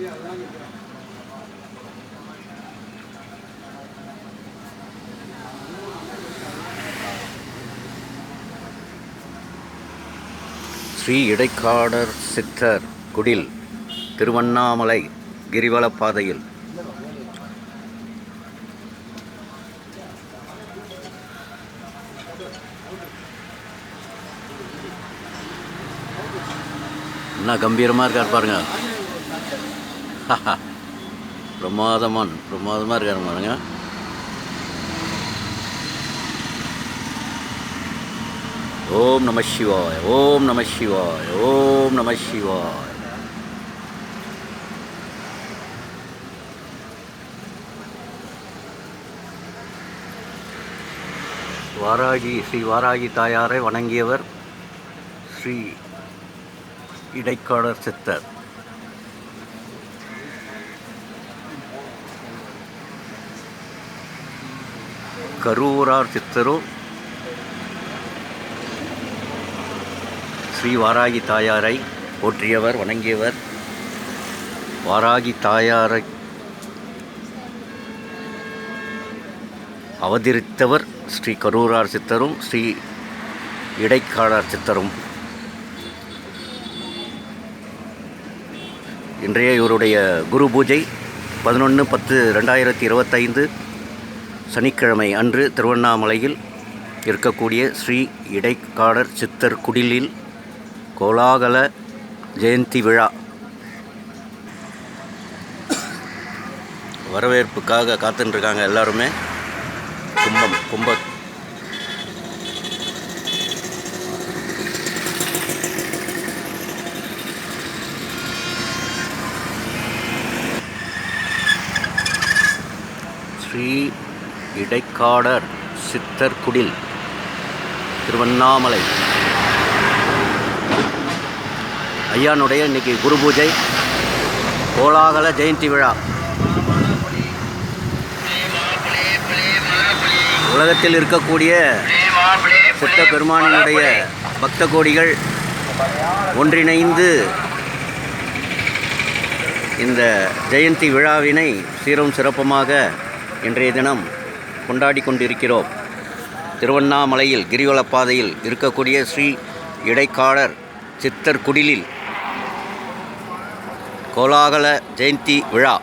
ஸ்ரீ இடைக்காடர் சித்தர் குடில் திருவண்ணாமலை கிரிவலப்பாதையில். என்ன கம்பீரமாக இருக்கார் பாருங்க. பிரமாதமான் பிரமாதமாக இருக்காரு பாருங்க. ஓம் நம சிவாய் ஓம் நம சிவாய் ஓம் நம சிவாய். வாராகி ஸ்ரீ வாராகி தாயாரை வணங்கியவர் ஸ்ரீ இடைக்காலர் சித்தர். கரூரார் சித்தரும் ஸ்ரீ வாராகி தாயாரை போற்றியவர் வணங்கியவர். வாராகி தாயாரை அவதரித்தவர் ஸ்ரீ கரூரார் சித்தரும் ஸ்ரீ இடைக்காடார் சித்தரும் இன்றைய இவருடைய குரு பூஜை பதினொன்று பத்து ரெண்டாயிரத்தி இருபத்தைந்து. சனிக்கிழமை அன்று திருவண்ணாமலையில் இருக்கக்கூடிய ஸ்ரீ இடைக்காடர் சித்தர் குடிலில் கோலாகல ஜெயந்தி விழா வரவேற்புக்காக காத்துட்டுருக்காங்க எல்லாருமே. கும்பம் கும்ப ஸ்ரீ இடைக்காடர் சித்தர் குடில் திருவண்ணாமலை. ஐயானுடைய இன்னைக்கு குரு பூஜை கோலாகல ஜெயந்தி விழா. உலகத்தில் இருக்கக்கூடிய சித்த பெருமானினுடைய பக்த கோடிகள் ஒன்றிணைந்து இந்த ஜெயந்தி விழாவினை சீரும் சிறப்புமாக இன்றைய தினம் கொண்டாடி கொண்டிருக்கிறோம். திருவண்ணாமலையில் கிரிவலப்பாதையில் இருக்கக்கூடிய ஸ்ரீ இடைக்காடர் சித்தர் குடிலில் கோலாகல ஜெயந்தி விழா.